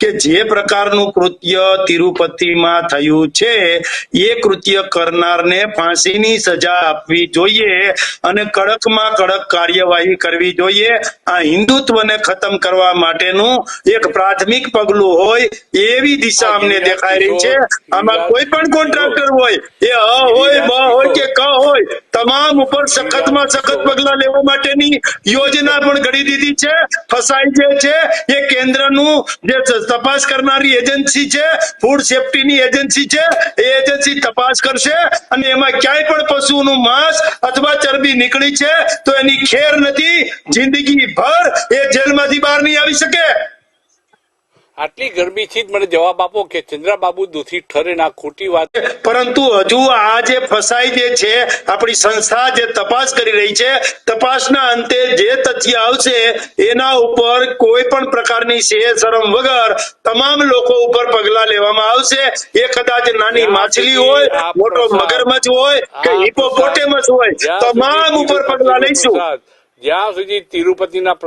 કે જે પ્રકારનું કૃત્ય તિરુપતિમાં થયું છે, એ કૃત્ય કરનારને ફાંસીની સજા આપવી જોઈએ અને કડકમાં કડક કાર્યવાહી કરવી જોઈએ. આ હિન્દુત્વને ખતમ કરવા માટેનું એક પ્રાથમિક પગલું હોય એવી દિશા અમને દેખાઈ રહી છે. આમાં કોઈ પણ કોન્ટ્રાક્ટર હોય, એ અ હોય, બ હોય કે ક હોય તમામ ઉપર સખતમાં સખત પગલા લેવા માટેની યોજના પણ ઘડી દીધી છે, ફસાઈ જે છે, એ કેન્દ્રનું જે તપાસ કરનારી એજન્સી છે, ફૂડ સેફ્ટીની એજન્સી છે, એ એજન્સી તપાસ કરશે અને એમાં ક્યાંય પણ પશુનું માંસ અથવા ચરબી નીકળી છે, તો એની ખેર નથી જિંદગી ભર એ જેલમાંથી બહાર નહીં આવી શકે. આટલી ગરમીથી જ મને જવાબ આપો કે ચંદ્રાબાબુ દોષી ઠરે ના ખોટી વાત. પરંતુ હજુ આ જે ફસાઈ જે છે આપણી સંસ્થા જે તપાસ કરી રહી છે તપાસના અંતે જે તથ્ય આવશે એના ઉપર કોઈ પણ પ્રકારની શરમ વગર તમામ લોકો ઉપર પગલા લેવામાં આવશે. એ કદાચ નાની માછલી હોય મોટો મગરમચ્છ હોય કે હિપોપોટેમસ હોય તમામ ઉપર પગલા લઈશું. જ્યાં સુધી તિરુપતિના